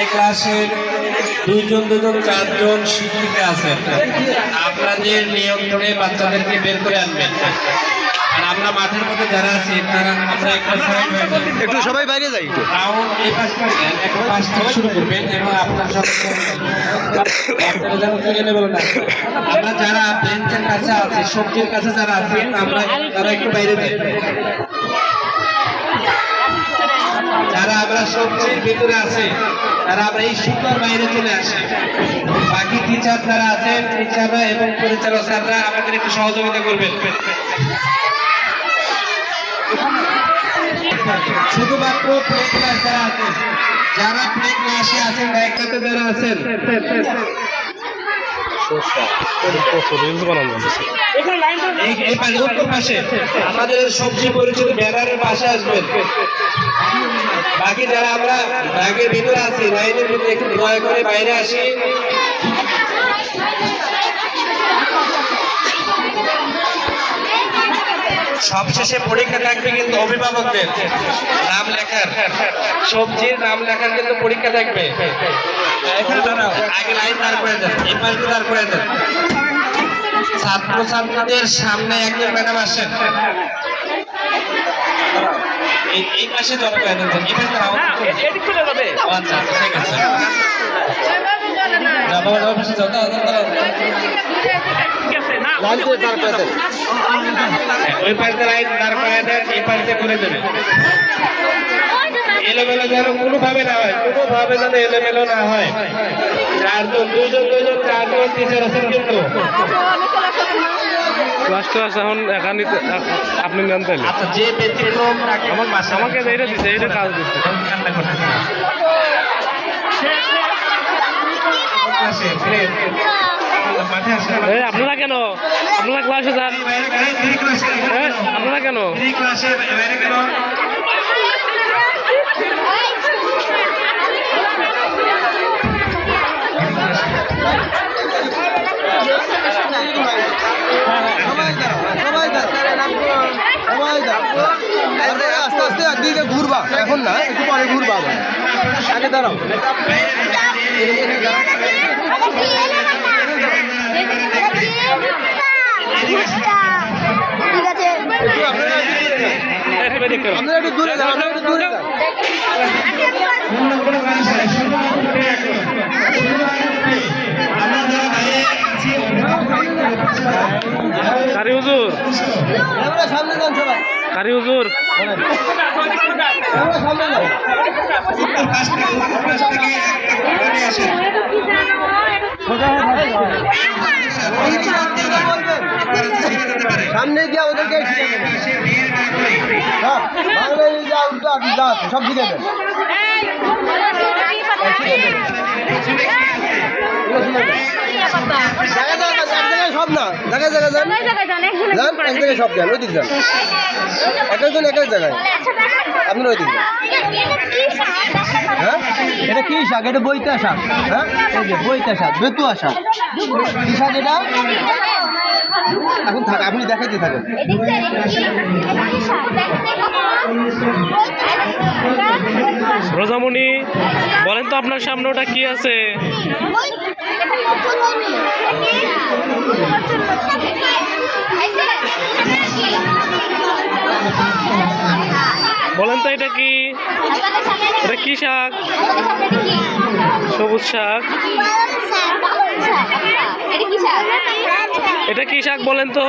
এই ক্লাসের দুইজন দুজন চারজন শিক্ষিকা আছেন আপনাদের নিয়ন্ত্রণে বাচ্চাদেরকে বের করে আনবেন। আর আমরা মাঠের মধ্যে যারা আছি তারা আমরা একটা সাইড হয়ে একটু সবাই বাইরে যাই। রাউন্ড এই পাশ থেকে এক পাশ থেকে শুরু করবেন এবং আপনার আমরা যারা বেঞ্চের কাছে আছি সবজির কাছে যারা আছি আমরা তারা একটু বাইরে যাই। যারা সবজির ভিতরে আছে, তারা আমরা এই সুন্দর বাইরে চলে আসি। বাকি টিচার যারা আছেন টিচাররা এবং পরিচালক স্যাররা আমাদের একটু সহযোগিতা করবেন। শুধুমাত্র প্লে ক্লাস যারা আছেন যারা প্লে ক্লাসে আছেন যারা আছেন এই এই পাশে উত্তর পাশে আমাদের সবজি পরিচিত ব্যানারের পাশে আসবেন। বাকি যারা আমরা ব্যাগের ভিতরে আছি, লাইনের ভিতরে একটু দয়া করে বাইরে আসি। সবশেষে পরীক্ষা থাকবে কিন্তু অভিভাবকদের। নাম লেখার। সবজির নাম লেখার কিন্তু পরীক্ষা থাকবে। লাইন দাঁড় করে দেন এই দাঁড় করে দেন। ছাত্র ছাত্রীদের সামনে একজন ম্যাডাম আসেন এই পাশে দাঁড় করে দেন এই পাশে দাঁড়াও। আচ্ছা আচ্ছা, ঠিক আছে। বাবা পাশে যাও। ওই পাশে লাইন দাঁড় করে দেন এই পাশে করে দেবেন। এলোমেলো যেন কোনোভাবে না হয় কোনোভাবে যেন এলোমেলো না হয়। চারজন দুজন দুজন চারজন টিচার আছেন কিন্তু। ক্লাস ক্লাস এখন এখানে আপনি নেন তাহলে আচ্ছা যে ব্যতিক্রম আমাকে এইটা দিচ্ছে এইটা কাজ দিচ্ছে আপনারা কেন? আপনারা ক্লাসে যান। এই বাইরে ক্লাসে, হ্যাঁ আপনারা কেন ফ্রি ক্লাসে বাইরে গেল। সবাই দাঁড়াও, সবাই দাঁড়াও। আরে আস্তে আস্তে একদিকে ঘুরবা এখন না একটু পরে ঘুরবা আবার। আগে দাঁড়াও। আপনারা একটু দূরে যান আপনারা একটু দূরে যান। হুজুর। সামনে কারি হুজুর সামনে গিয়ে ওদেরকে। হ্যাঁ সব শিখে দেন সব না জায়গায় জায়গায় যান যান এক জায়গায় সব যান যান একজন এক জায়গায় হ্যাঁ? এটা কি শাক এটা বইতা শাক হ্যাঁ শাক। শাক শাক এটা? এখন থাক আপনি দেখাইতে থাকেন। রোজামণি বলেন তো আপনার সামনে ওটা কি আছে? বলেন তো এটা কি? এটা কি শাক? সবুজ শাক। এটা কি শাক? বলেন তো?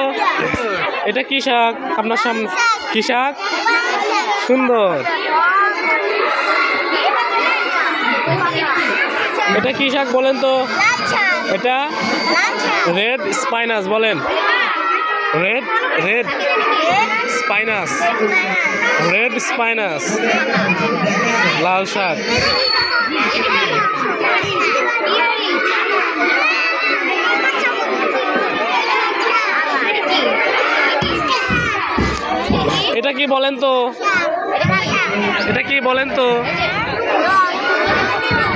এটা কি শাক? আপনার সামনে কি শাক? সুন্দর। এটা কি শাক বলেন তো? এটা রেড স্পাইনাস বলেন। Red red spinach. Red spinach. লাল শাক। এটা কি বলেন তো? এটা কি বলেন তো?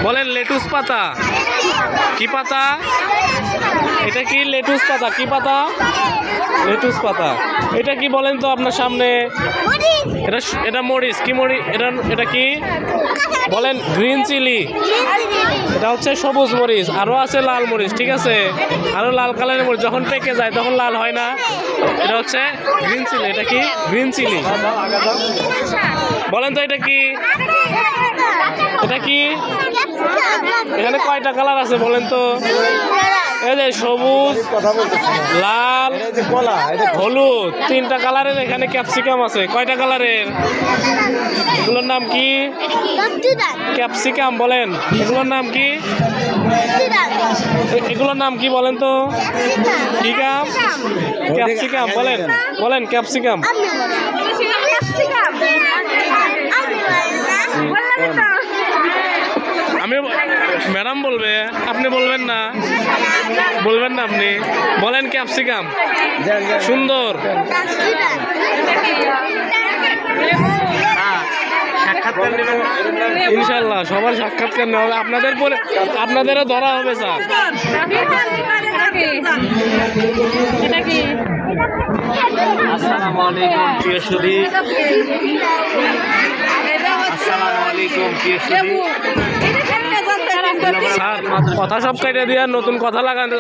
বলেন লেটুস পাতা। কি পাতা? এটা কি লেটুস পাতা? কি পাতা? লেটুস পাতা। এটা কি বলেন তো আপনার সামনে? এটা এটা মরিচ। কি মরিচ এটা এটা কি? বলেন গ্রিন চিলি। এটা হচ্ছে সবুজ মরিচ। আরও আছে লাল মরিচ, ঠিক আছে? আরও লাল কালারের মরিচ। যখন পেকে যায়, তখন লাল হয় না? এটা হচ্ছে গ্রিন চিলি। এটা কি? Green chilli. বলেন তো এটা কি? এটা কি এখানে কয়টা কালার আছে বলেন তো? এই যে সবুজ লাল হলুদ তিনটা কালারের এখানে ক্যাপসিকাম আছে। কয়টা কালারের? এগুলোর নাম কি? ক্যাপসিকাম বলেন। এগুলোর নাম কি? এগুলোর নাম কি বলেন তো? কি কাম? ক্যাপসিকাম বলেন। বলেন ক্যাপসিকাম। ম্যাডাম বলবে আপনি বলবেন না। বলবেন না আপনি। বলেন ক্যাপসিকাম। সুন্দর। ইনশাল্লাহ সবার সাক্ষাৎকার নেওয়া হবে। আপনাদের পরে আপনাদেরও ধরা হবে স্যার। আসসালামু আলাইকুম প্রিয় আসসালামু আলাইকুম প্রিয় কথা সব কেটে দিয়ে নতুন কথা লাগানো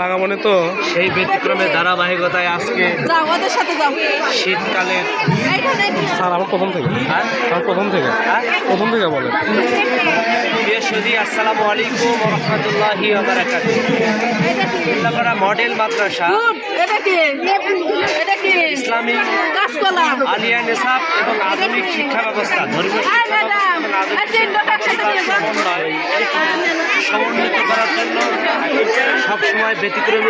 লাগাবো না তো। সেই ব্যতিক্রমের ধারাবাহিকতায় আজকে যাও ওদের সাথে যাও। শীতকালে স্যার আমার প্রথম থেকে? আমার প্রথম থেকে? প্রথম থেকে বলেন। সুধী আসসালামু আলাইকুম রহমতুল্লাহি মডেল মাদ্রাসা। গুড এটা কি এটা কি? ইসলামী আলিয়া নেসাব এবং আধুনিক শিক্ষা ব্যবস্থা ধর্মীয় সমন্বিত করার জন্য সবসময় ব্যতিক্রমী